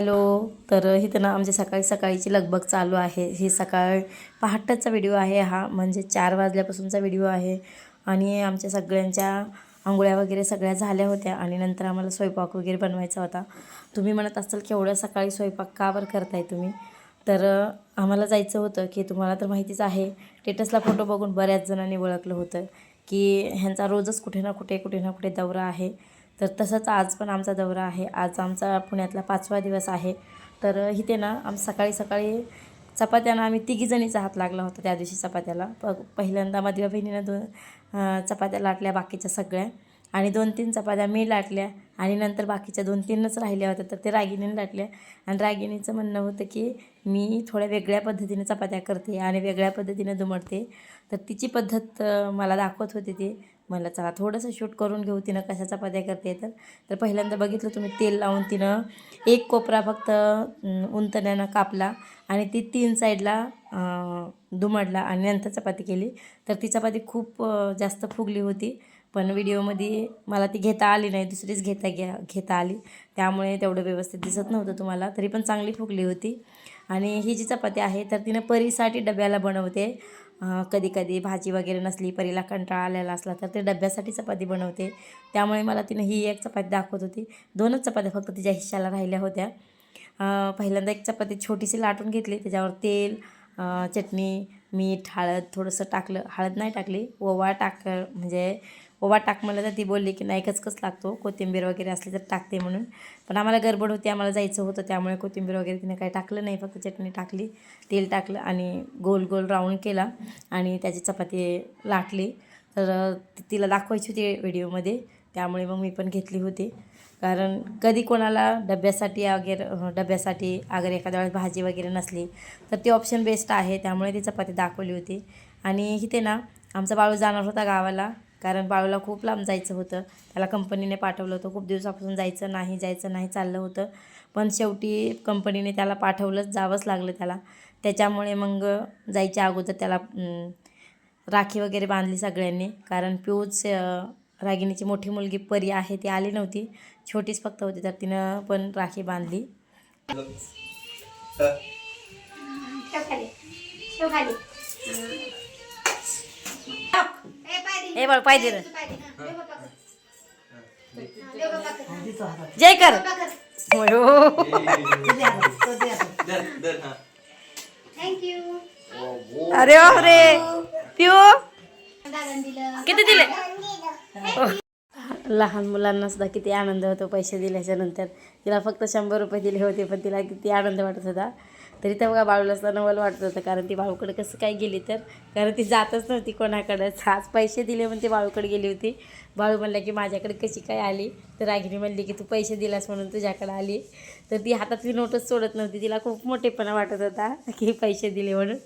Hello. तर इथं ना आमची सकाळी सकाळीची लगबग चालू आहे. हे सकाळ पहाटेचा व्हिडिओ आहे हा म्हणजे चार वाजल्यापासूनचा व्हिडिओ आहे. आणि आमच्या सगळ्यांच्या आंघोळ्या वगैरे सगळ्या झाल्या होत्या आणि नंतर आम्हाला स्वयंपाक वगैरे बनवायचा होता. तुम्ही म्हणत असाल की एवढ्या सकाळी स्वयंपाक का बरं करताय तुम्ही? तर आम्हाला जायचं होतं की तुम्हाला तर माहितीच आहे स्टेटसला फोटो बघून बऱ्याच जणांनी ओळखलं होतं की ह्यांचा रोजच कुठे ना कुठे कुठे ना कुठे दौरा आहे. तर तसंच आज पण आमचा दौरा आहे. आज आमचा पुण्यातला पाचवा दिवस आहे. तर इथे ना आम सकाळी सकाळी चपात्यानं आम्ही तिघीजणीचा हात लागला होता त्या दिवशी चपात्याला. प पहिल्यांदा माझ्या बहिणीनं दोन चपात्या लाटल्या बाकीच्या सगळ्या आणि दोन तीन चपात्या मी लाटल्या आणि नंतर बाकीच्या दोन तीनच राहिल्या होत्या तर ते रागिणीने लाटल्या. आणि रागिणीचं म्हणणं होतं की मी थोड्या वेगळ्या पद्धतीने चपात्या करते आणि वेगळ्या पद्धतीने दुमडते. तर तिची पद्धत मला दाखवत होती ती. मला चला थोडंसं शूट करून घेऊ तिनं कशा चपात्या करते तर. तर पहिल्यांदा बघितलं तुम्ही तेल लावून तिनं एक कोपरा फक्त उंतण्यानं कापला आणि ती तीन साईडला दुमडला आणि नंतर चपाती केली. तर ती चपाती खूप जास्त फुगली होती पण व्हिडिओमध्ये मला ती घेता आली नाही दुसरीच घेता घ्या घेता आली. त्यामुळे तेवढं व्यवस्थित दिसत नव्हतं तुम्हाला तरी पण चांगली फुगली होती. आणि ही जी चपाती आहे तर तिनं परीसाठी डब्याला बनवते. कधी कधी भाजी वगैरे नसली परीला कंटाळा आलेला असला तर ते डब्यासाठी चपाती बनवते. त्यामुळे मला तिनं ही एक चपाती दाखवत होती. दोनच चपात्या फक्त तिच्या हिश्श्याला राहिल्या होत्या. पहिल्यांदा एक चपाती छोटीशी लाटून घेतली त्याच्यावर तेल चटणी मीठ हळद थोडंसं टाकलं. हळद नाही टाकली ओवा टाक म्हणजे ओवा टाक म्हणलं तर ती बोलली की नाही कचकच लागतो. कोथिंबीर वगैरे असली तर टाकते म्हणून. पण आम्हाला गडबड होती. आम्हाला जायचं होतं. त्यामुळे कोथिंबीर वगैरे तिने काही टाकलं नाही. फक्त चटणी टाकली तेल टाकलं आणि गोल गोल राऊंड केला आणि त्याची चपाती लाटली. तर तिला दाखवायची होती व्हिडिओमध्ये. त्यामुळे मग मी पण घेतली होती. कारण कधी कोणाला डब्यासाठी वगैरे डब्यासाठी अगर एखाद्या वेळेस भाजी वगैरे नसली तर ती ऑप्शन बेस्ट आहे. त्यामुळे ती चपाती दाखवली होती. आणि इथे ना आमचा बाळू जाणार होता गावाला. कारण बाळूला खूप लांब जायचं होतं. त्याला कंपनीने पाठवलं होतं. खूप दिवसापासून जायचं नाही जायचं नाही चाललं होतं. पण शेवटी कंपनीने त्याला पाठवलंच जावंच लागलं त्याला. त्याच्यामुळे मग जायच्या अगोदर त्याला राखी वगैरे बांधली सगळ्यांनी. कारण पिऊच रागिणीची मोठी मुलगी परी आहे ती आली नव्हती. छोटीच फक्त होती तर तिनं पण राखी बांधली. हे बाप्पा कर. जय कर. हो. अरे रे पिऊ. दादाने दिलं. किती दिले? लहान मुलांना सुद्धा किती आनंद होतो पैसे दिल्याच्या नंतर. तिला फक्त शंभर रुपये दिले होते पण तिला किती आनंद वाटत होता. तरी तेव्हा बाळूला असं नवल वाटत होतं कारण ती बाळूकडे कसं काय गेली तर? कारण ती जातच नव्हती कोणाकडं. आज पैसे दिले म्हणून ती बाळूकडे गेली होती. बाळू म्हणलं की माझ्याकडे कशी काय आली? तर रागिनी म्हणली की तू पैसे दिलास म्हणून तुझ्याकडे आली. तर ती हातातली नोटच सोडत नव्हती. तिला खूप मोठेपणा वाटत होता की पैसे दिले म्हणून.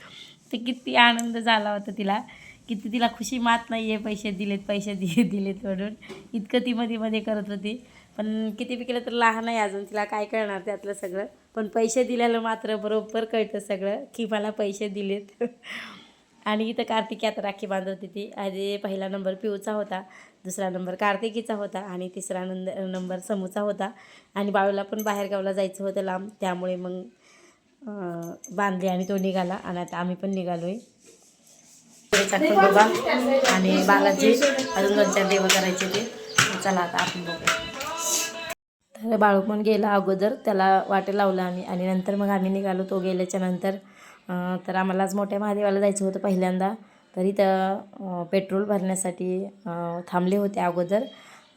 तर किती आनंद झाला होता तिला. किती तिला खुशी मात नाही आहे पैसे दिलेत पैसे दि दिलेत म्हणून. इतकं ती मध्ये मध्ये करत होती. पण किती बी केलं तर लहान आहे अजून तिला काय कळणार त्यातलं सगळं. पण पैसे दिल्याला मात्र बरोबर कळतं सगळं की मला पैसे दिलेत. आणि इथं कार्तिकी आता राखी बांधत होती ती. आधी पहिला नंबर पिऊचा होता दुसरा नंबर कार्तिकीचा होता आणि तिसरा नंद नंबर समूचा होता. आणि बाळूला पण बाहेरगावला जायचं होतं लांब त्यामुळे मग बांधले आणि तो निघाला. आणि आता आम्ही पण निघालो आहे बाबा आणि बालाजी अजून दोन चार देव करायचे ते. चला आता आपण बघू बाळू पण गेला अगोदर त्याला वाटे लावलं आम्ही आणि नंतर मग आम्ही निघालो तो गेल्याच्यानंतर. तर आम्हाला आज मोठ्या महादेवाला जायचं होतं पहिल्यांदा. तरी तर पेट्रोल भरण्यासाठी थांबले होते अगोदर.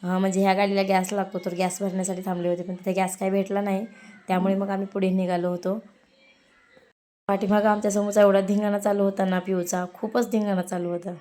म्हणजे ह्या गाडीला गॅस लागतो तर गॅस भरण्यासाठी थांबले होते पण तिथे गॅस काही भेटला नाही. त्यामुळे मग आम्ही पुढे निघालो होतो. पाठीमागं आमच्यासमोरचा एवढा धिंगाणा चालू होता ना पिऊचा खूपच धिंगाणा चालू होता.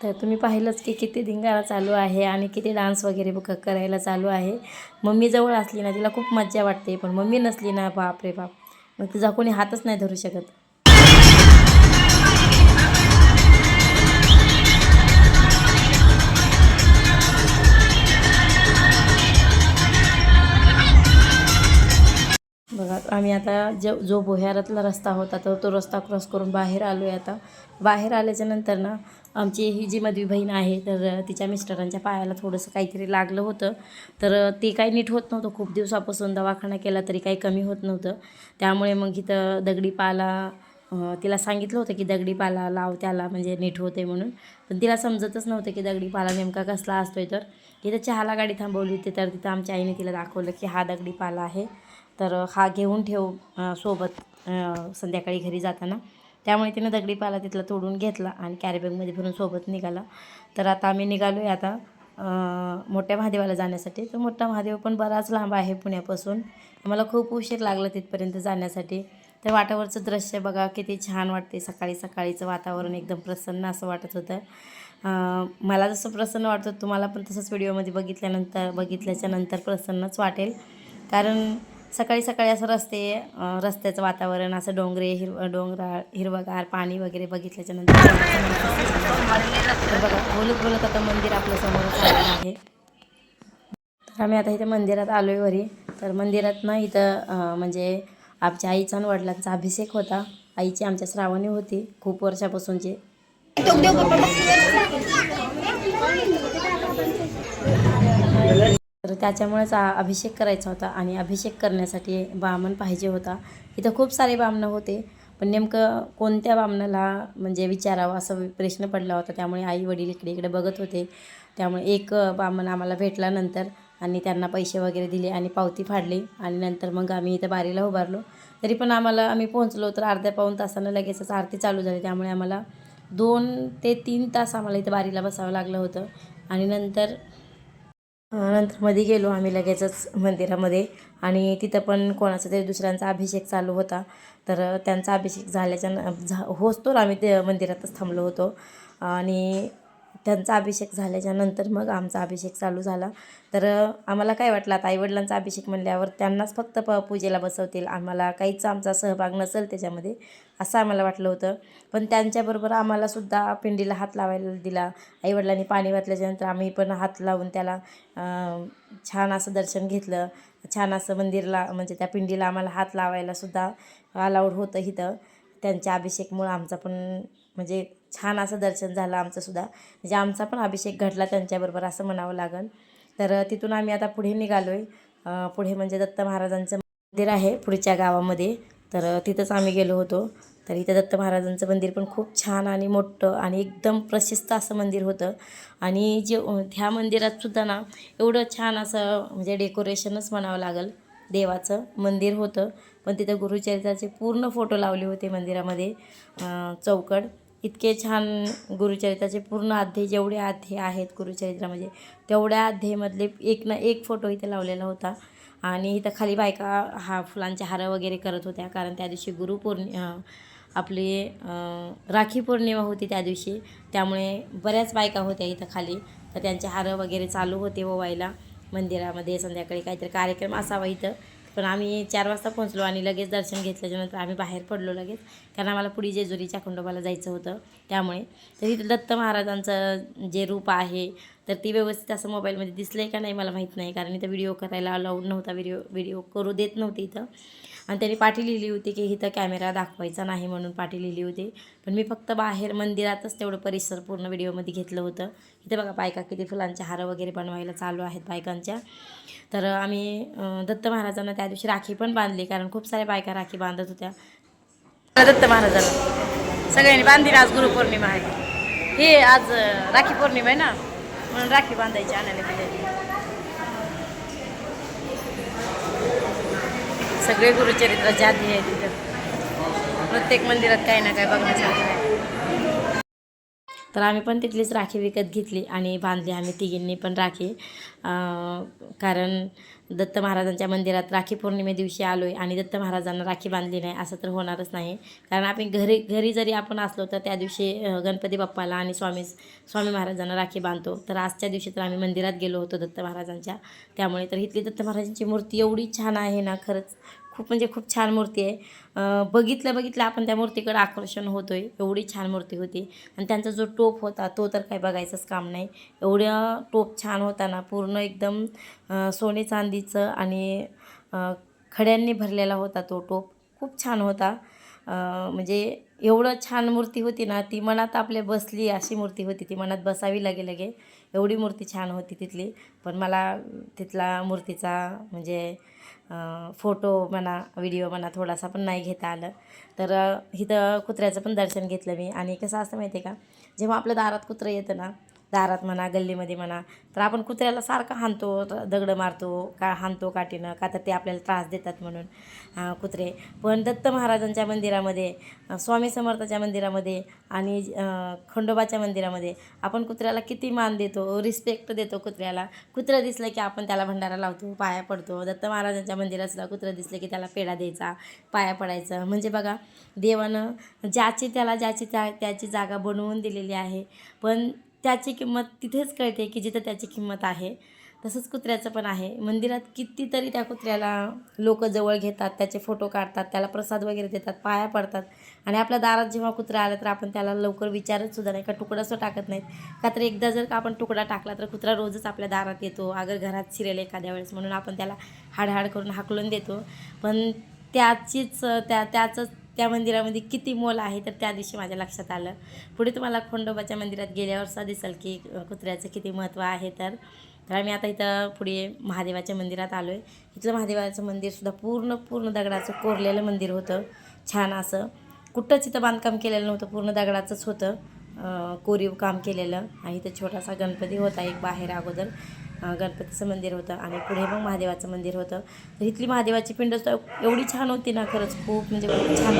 तर तुम्ही पाहिलंच की किती धिंगाणा चालू आहे आणि किती डान्स वगैरे ब- करायला चालू आहे. मम्मी जवळ असली ना तिला खूप मज्जा वाटते पण मम्मी नसली ना बाप रे बाप. मग तिचा कोणी हातच नाही धरू शकत. बघा आम्ही आता जो जो बोह्यारातला रस्ता होता तर तो रस्ता क्रॉस करून बाहेर आलो आहे आता. बाहेर आल्याच्यानंतर ना आमची ही जी मधवी बहीण आहे तर तिच्या मिस्टरांच्या पायाला थोडंसं काहीतरी लागलं होतं. तर ते काही नीट होत नव्हतं. खूप दिवसापासून दवाखाना केला तरी काही कमी होत नव्हतं. त्यामुळे मग इथं दगडी पाला तिला सांगितलं होतं की दगडी पाला लाव त्याला म्हणजे नीट होते म्हणून. पण तिला समजतच नव्हतं की दगडी पाला नेमका कसला असतोय. तर तिथं चहाला गाडी थांबवली होती. तर तिथं आमच्या आईने तिला दाखवलं की हा दगडी पाला आहे. तर हा घेऊन ठेव सोबत संध्याकाळी घरी जाताना. त्यामुळे तिनं दगडी पाला तिथला तोडून घेतला आणि कॅरीबॅगमध्ये भरून सोबत निघाला. तर आता आम्ही निघालो आहे आता मोठ्या महादेवाला जाण्यासाठी. तर मोठा महादेव पण बराच लांब आहे पुण्यापासून. आम्हाला खूप उशीर लागला तिथपर्यंत जाण्यासाठी. तर वाटावरचं दृश्य बघा किती छान वाटते सकाळी सकाळीचं वातावरण एकदम प्रसन्न असं वाटत होतं. मला जसं प्रसन्न वाटतं तुम्हाला पण तसंच व्हिडिओमध्ये बघितल्यानंतर बघितल्याच्या नंतर प्रसन्नच वाटेल. कारण सकाळी सकाळी असं रस्ते रस्त्याचं वातावरण असं डोंगरे हिरव डोंगराळ हिरवगार पाणी वगैरे बघितल्याच्या नंतर बघा बोलत बोलत आता मंदिर आपल्या समोरच आलेलं आहे. तर आम्ही आता इथे मंदिरात आलो आहे वरी. तर मंदिरात ना इथं म्हणजे आमच्या आईचा आणि वडिलांचा अभिषेक होता. आईची आमच्या श्रावणी होती खूप वर्षापासूनची. तर त्याच्यामुळेच अभिषेक करायचा होता आणि अभिषेक करण्यासाठी बामण पाहिजे होता. इथं खूप सारे बामणं होते पण नेमकं कोणत्या बामणाला म्हणजे विचारावं असं प्रश्न पडला होता. त्यामुळे आई वडील इकडे इकडे बघत होते. त्यामुळे एक बामण आम्हाला भेटला नंतर आणि त्यांना पैसे वगैरे दिले आणि पावती फाडली आणि नंतर मग आम्ही इथं बारीला उभारलो. तरी पण आम्हाला आम्ही पोहोचलो तर अर्ध्या पाऊण तासानं लगेचच आरती चालू झाली. त्यामुळे आम्हाला दोन ते तीन तास आम्हाला इथं बारीला बसावं लागलं होतं. आणि नंतर नंतर मध्ये गेलो आम्ही लगेचच मंदिरामध्ये. आणि तिथं पण कोणाचा तरी दुसऱ्यांचा अभिषेक चालू होता. तर त्यांचा अभिषेक झाल्याच्या न झा होच आम्ही ते मंदिरातच थांबलो होतो. आणि त्यांचा अभिषेक झाल्याच्यानंतर मग आमचा अभिषेक चालू झाला. तर आम्हाला काय वाटलं आता आईवडिलांचा अभिषेक म्हणल्यावर त्यांनाच फक्त प पूजेला बसवतील. आम्हाला काहीच आमचा सहभाग नसेल त्याच्यामध्ये. असं आम्हाला वाटलं होतं. पण त्यांच्याबरोबर आम्हालासुद्धा पिंडीला हात लावायला दिला. आईवडिलांनी पाणी वाचल्याच्यानंतर आम्ही पण हात लावून त्याला छान असं दर्शन घेतलं. छान असं मंदिरला म्हणजे त्या पिंडीला आम्हाला हात लावायलासुद्धा अलाउड होतं इथं. त्यांच्या अभिषेकमुळं आमचा पण म्हणजे छान असं दर्शन झालं आमचंसुद्धा म्हणजे आमचा पण अभिषेक घडला त्यांच्याबरोबर असं म्हणावं लागेल. तर तिथून आम्ही आता पुढे निघालो आहे पुढे म्हणजे दत्त महाराजांचं मंदिर आहे पुढच्या गावामध्ये. तर तिथंच आम्ही गेलो होतो. तर इथं दत्त महाराजांचं मंदिर पण खूप छान आणि मोठं आणि एकदम प्रशस्त असं मंदिर होतं. आणि जे ह्या मंदिरात सुद्धा ना एवढं छान असं म्हणजे डेकोरेशनच म्हणावं लागेल. देवाचं मंदिर होतं. पण तिथं गुरुचरित्राचे पूर्ण फोटो लावले होते मंदिरामध्ये चौकड. इतके छान गुरुचरित्राचे पूर्ण अध्याय जेवढे अध्याय आहेत गुरुचरित्रामध्ये तेवढ्या अध्यायमधले एक ना एक फोटो इथे लावलेला होता. आणि इथं खाली बायका हा फुलांचे हार वगैरे करत होत्या. कारण त्या दिवशी गुरुपौर्णि आपली राखी पौर्णिमा होती त्या दिवशी. त्यामुळे बऱ्याच बायका होत्या इथं खाली. तर त्यांचे हार वगैरे चालू होते ओवायला मंदिरामध्ये. संध्याकाळी काहीतरी कार्यक्रम असावा इथं. पण आम्ही चार वाजता पोहोचलो आणि लगेच दर्शन घेतल्याच्यानंतर आम्ही बाहेर पडलो लगेच. कारण आम्हाला पुढे जेजुरीच्या खंडोबाला जायचं होतं त्यामुळे. तर इथं दत्त महाराजांचं जे रूप आहे तर ती व्यवस्थित असं मोबाईलमध्ये दिसलं आहे का नाही मला माहीत नाही. कारण इथं व्हिडिओ करायला अलाउड नव्हता व्हिडिओ व्हिडिओ करू देत नव्हते इथं. आणि त्यांनी पाठी लिहिली होती की इथं कॅमेरा दाखवायचा नाही म्हणून पाठी लिहिली होती. पण मी फक्त बाहेर मंदिरातच तेवढं परिसर पूर्ण व्हिडिओमध्ये घेतलं होतं. इथं बघा बायका किती फुलांचे हार वगैरे बनवायला चालू आहेत बायकांच्या. तर आम्ही दत्त महाराजांना त्या दिवशी राखी पण बांधली कारण खूप साऱ्या बायका राखी बांधत होत्या. दत्त महाराजांना. सगळ्यांनी बांधली आज गुरुपौर्णिमा आहे. हे आज राखी पौर्णिमा आहे ना? म्हणून राखी बांधायची आणायला गेले सगळे गुरुचरित्र जाती आहेत तिथं. प्रत्येक मंदिरात काही ना काही बघण्यासारखं आहे. तर आम्ही पण तिथलीच राखी विकत घेतली आणि बांधली आम्ही तिघींनी पण राखी. कारण दत्त महाराजांच्या मंदिरात राखी पौर्णिमे दिवशी आलो आहे आणि दत्त महाराजांना राखी बांधली नाही असं तर होणारच नाही. कारण आपण घरी घरी जरी आपण असलो तर त्या दिवशी गणपती बाप्पाला आणि स्वामी स्वामी महाराजांना राखी बांधतो. तर आजच्या दिवशी तर आम्ही मंदिरात गेलो होतो दत्त महाराजांच्या. त्यामुळे तर इथली दत्त महाराजांची मूर्ती एवढी छान आहे ना खरंच. खूप म्हणजे खूप छान मूर्ती आहे. बघितलं बघितलं आपण त्या मूर्तीकडे आकर्षण होतो आहे एवढी छान मूर्ती होती. आणि त्यांचा जो टोप होता तो तर काही बघायचंच काम नाही. एवढं टोप छान होता ना पूर्ण एकदम सोने चांदीचं आणि खड्यांनी भरलेला होता तो टोप. खूप छान होता. म्हणजे एवढं छान मूर्ती होती ना ती मनात आपल्या बसली अशी मूर्ती होती. ती मनात बसावी लगे लगे. एवढी मूर्ती छान होती तिथली. पण मला तिथला मूर्तीचा म्हणजे फोटो म्हणा व्हिडिओ म्हणा थोडासा पण नाही घेता आलं. तर इथं कुत्र्याचं पण दर्शन घेतलं मी. आणि कसं असतं माहिती आहे का जेव्हा आपल्या दारात कुत्रं येतं ना दारात म्हणा गल्लीमध्ये म्हणा तर आपण कुत्र्याला सारखं हाणतो दगडं मारतो का हाणतो काठीनं का तर ते आपल्याला त्रास देतात म्हणून कुत्रे. पण दत्त महाराजांच्या मंदिरामध्ये स्वामी समर्थाच्या मंदिरामध्ये आणि खंडोबाच्या मंदिरामध्ये आपण कुत्र्याला किती मान देतो रिस्पेक्ट देतो कुत्र्याला. कुत्रं दिसलं की आपण त्याला भंडारा लावतो पाया पडतो. दत्त महाराजांच्या मंदिरातला कुत्रं दिसलं की त्याला पेढा द्यायचा पाया पडायचं. म्हणजे बघा देवानं ज्याची त्याला ज्याची त्या त्याची जागा बनवून दिलेली आहे. पण त्याची किंमत तिथेच कळते की जिथं त्याची किंमत आहे. तसंच कुत्र्याचं पण आहे. मंदिरात कितीतरी त्या कुत्र्याला लोक जवळ घेतात त्याचे फोटो काढतात त्याला प्रसाद वगैरे देतात पाया पडतात आणि आपल्या दारात जेव्हा कुत्रा आलं तर आपण त्याला लवकर विचारत सुद्धा नाही का तुकडा टाकत नाहीत. का तर एकदा जर का आपण तुकडा टाकला तर कुत्रा रोजच आपल्या दारात येतो अगर घरात शिरेल एखाद्या वेळेस म्हणून आपण त्याला हाडहाड करून हाकलून देतो. पण त्याचीच त्या त्याचंच त्या मंदिरामध्ये किती मोल आहे तर त्या दिवशी माझ्या लक्षात आलं. पुढे तुम्हाला खंडोबाच्या मंदिरात गेल्यावर सुद्धा दिसेल की कुत्र्याचं किती महत्त्व आहे तर. तर आम्ही आता इथं पुढे महादेवाच्या मंदिरात आलो आहे इथलं महादेवाचं मंदिरसुद्धा पूर्ण पूर्ण दगडाचं कोरलेलं मंदिर होतं. छान असं. कुठंच इथं बांधकाम केलेलं नव्हतं. पूर्ण दगडाचंच होतं. कोरीव काम केलेलं. आणि इथं छोटासा गणपती होता एक बाहेर अगोदर. गणपतीचं मंदिर होतं आणि पुढे मग महादेवाचं मंदिर होतं. तर इथली महादेवाची पिंड एवढी छान होती ना खरंच खूप म्हणजे खूप छान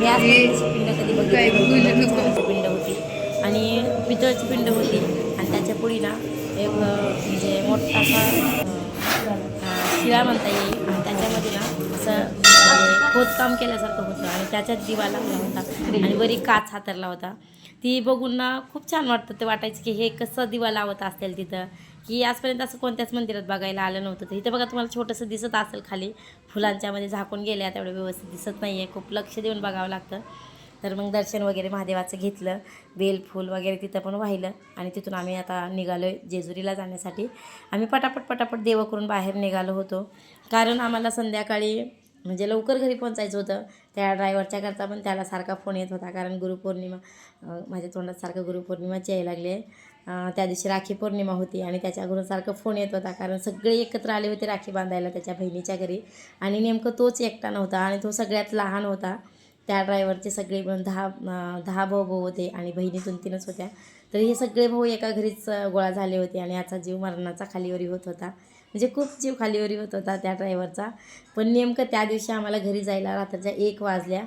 मी आज पिंड कधी बघितली. पिंड होती आणि पितळची पिंड होती. आणि त्याच्या पुढे ना एक म्हणजे मोठासा अं, अं, शिळा म्हणता येईल. आणि त्याच्यामध्ये ना असं म्हणजे खोदकाम केल्यासारखं होतं. आणि त्याच्यात दिवा लावला होता. आणि वरी काच हातरला होता. ती बघून ना खूप छान वाटतं ते वाटायचं की हे कसं दिवा लावत असेल तिथं. की आजपर्यंत असं कोणत्याच मंदिरात बघायला आलं नव्हतं. तर इथं बघा तुम्हाला छोटंसं दिसत असेल खाली. फुलांच्यामध्ये झाकून गेल्या तेवढं व्यवस्थित दिसत नाही आहे खूप लक्ष देऊन बघावं लागतं. तर मग दर्शन वगैरे महादेवाचं घेतलं. बेलफूल वगैरे तिथं पण वाहिलं. आणि तिथून आम्ही आता निघालो आहे जेजुरीला जाण्यासाठी. आम्ही पटापट पटापट देव करून बाहेर निघालो होतो. कारण आम्हाला संध्याकाळी म्हणजे लवकर घरी पोहोचायचं होतं. त्या ड्रायव्हरच्या करता पण त्याला सारखा फोन येत होता. कारण गुरुपौर्णिमा माझ्या तोंडात सारखं गुरुपौर्णिमाची यायला लागली आहे त्या दिवशी राखी पौर्णिमा होती आणि त्याच्याकडून सारखं फोन येत होता. कारण सगळे एकत्र आले होते राखी बांधायला त्याच्या बहिणीच्या घरी. आणि नेमकं तोच एकटा नव्हता आणि तो सगळ्यात लहान होता. त्या ड्रायव्हरचे सगळे मिळून दहा दहा भाऊ भाऊ होते आणि बहिणी दोन तीनच होत्या. तर हे सगळे भाऊ एका घरीच गोळा झाले होते आणि याचा जीव मरणाचा खालीवरी होत होता. म्हणजे खूप जीव खालीवरी होत होता त्या ड्रायव्हरचा पण नेमकं त्या दिवशी आम्हाला घरी जायला रात्रीच्या एक वाजल्या.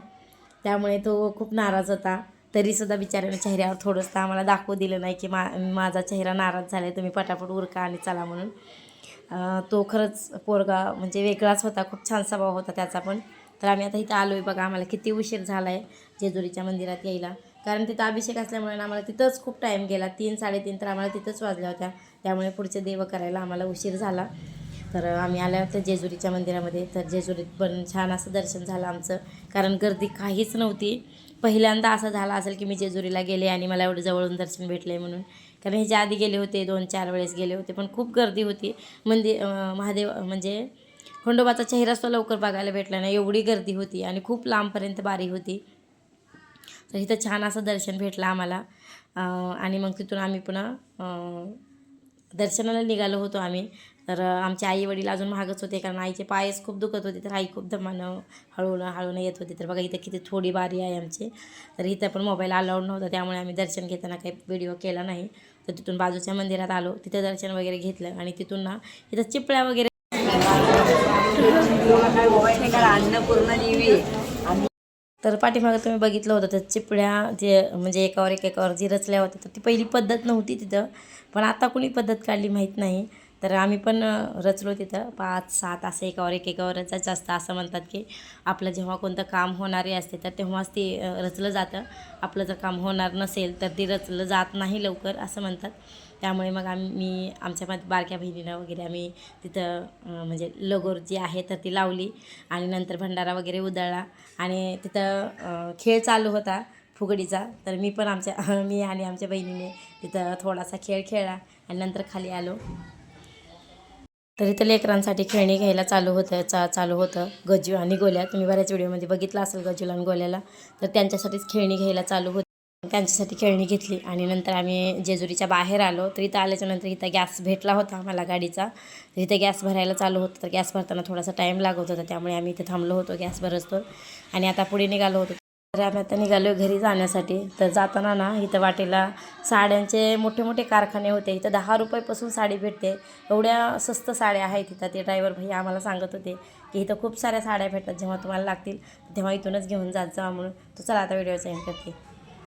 त्यामुळे तो खूप नाराज होता. तरीसुद्धा बिचाऱ्याने चेहऱ्यावर थोडंसं आम्हाला दाखवू दिलं नाही की मा माझा चेहरा नाराज झाला आहे तुम्ही पटापट उरका आणि चला म्हणून. तो खरंच पोरगा म्हणजे वेगळाच होता खूप छान स्वभाव होता त्याचा पण. तर आम्ही आता इथं आलो आहे बघा आम्हाला किती उशीर झाला आहे जेजुरीच्या मंदिरात यायला. कारण तिथं अभिषेक असल्यामुळे आम्हाला तिथंच खूप टाईम गेला. तीन साडेतीन तर आम्हाला तिथंच वाजल्या होत्या. त्यामुळे पुढचे देव करायला आम्हाला उशीर झाला. तर आम्ही आल्या होत्या जेजुरीच्या मंदिरामध्ये. तर जेजुरीत पण छान असं दर्शन झालं आमचं. कारण गर्दी काहीच नव्हती. पहिल्यांदा असं झालं असेल की मी जेजुरीला गेले आणि मला एवढं जवळून दर्शन भेटलं आहे म्हणून. कारण ह्याच्या आधी गेले होते दोन चार वेळेस गेले होते पण खूप गर्दी होती. मंदिर महादेव म्हणजे खंडोबाचा चेहरासुद्धा लवकर बघायला भेटला नाही. एवढी गर्दी होती आणि खूप लांबपर्यंत बारी होती. तर इथं छान असं दर्शन भेटलं आम्हाला. आणि मग तिथून आम्ही पुन्हा दर्शनाला निघालो होतो आम्ही. तर आमचे आई वडील अजून मागच होते कारण आईचे पायच खूप दुखत होते. तर आई खूप दमानं हळूनं हळूनं येत होती. तर बघा इथं किती थोडी बारी आहे आमची. तर इथं पण मोबाईल अलाउड नव्हता. त्यामुळे आम्ही दर्शन घेताना काही व्हिडिओ केला नाही. तर तिथून बाजूच्या मंदिरात आलो. तिथं दर्शन वगैरे घेतलं आणि तिथून ना इथं चिपळ्या वगैरे अन्नपूर्ण देवी तर पाठीमागं तुम्ही बघितलं होतं तर चिपळ्या जे म्हणजे एकावर एक एकावर जी रचल्या होत्या तर ती पहिली पद्धत नव्हती तिथं. पण आता कुणी पद्धत काढली माहीत नाही. तर आम्ही पण रचलो तिथं. पाच सात असं एकावर एक एकावर रचायचं असतं असं म्हणतात की आपलं जेव्हा कोणतं काम होणारे असते तर तेव्हाच ते रचलं जातं. आपलं जर काम होणार नसेल तर ते रचलं जात नाही लवकर असं म्हणतात. त्यामुळे मग आम्ही आमच्या मग बारक्या बहिणीनं वगैरे आम्ही तिथं म्हणजे लगोर जी आहे तर ती लावली आणि नंतर भंडारा वगैरे उधळला. आणि तिथं खेळ चालू होता फुगडीचा. तर मी पण आमच्या मी आणि आमच्या बहिणीने तिथं थोडासा खेळ खेळला आणि नंतर खाली आलो. तर इथं लेकरांसाठी खेळणी घ्यायला चालू होतं चा चालू होतं. गजू आणि गोल्या तुम्ही बऱ्याच व्हिडिओमध्ये बघितलं असेल गजूला आणि गोल्याला. तर त्यांच्यासाठीच खेळणी घ्यायला चालू होती. त्यांच्यासाठी खेळणी घेतली आणि नंतर आम्ही जेजुरीच्या बाहेर आलो. तर इथं आल्याच्यानंतर इथं गॅस भेटला होता आम्हाला गाडीचा. तर इथं गॅस भरायला चालू होतं. तर गॅस भरताना थोडासा टाईम लागत होता. त्यामुळे आम्ही इथे थांबलो होतो गॅस भरसतो आणि आता पुढे निघालो होतो. तर आम्ही आता निघालो घरी जाण्यासाठी. तर जाताना ना इथं वाटेला साड्यांचे मोठे मोठे कारखाने होते. इथं दहा रुपयापासून साडी भेटते. एवढ्या स्वस्त साड्या आहेत इथं. ते ड्रायव्हर भैया आम्हाला सांगत होते की इथं खूप साऱ्या साड्या भेटतात जेव्हा तुम्हाला लागतील तेव्हा इथूनच घेऊन जात जा म्हणून. तर चला आता व्हिडिओचा एंड करते.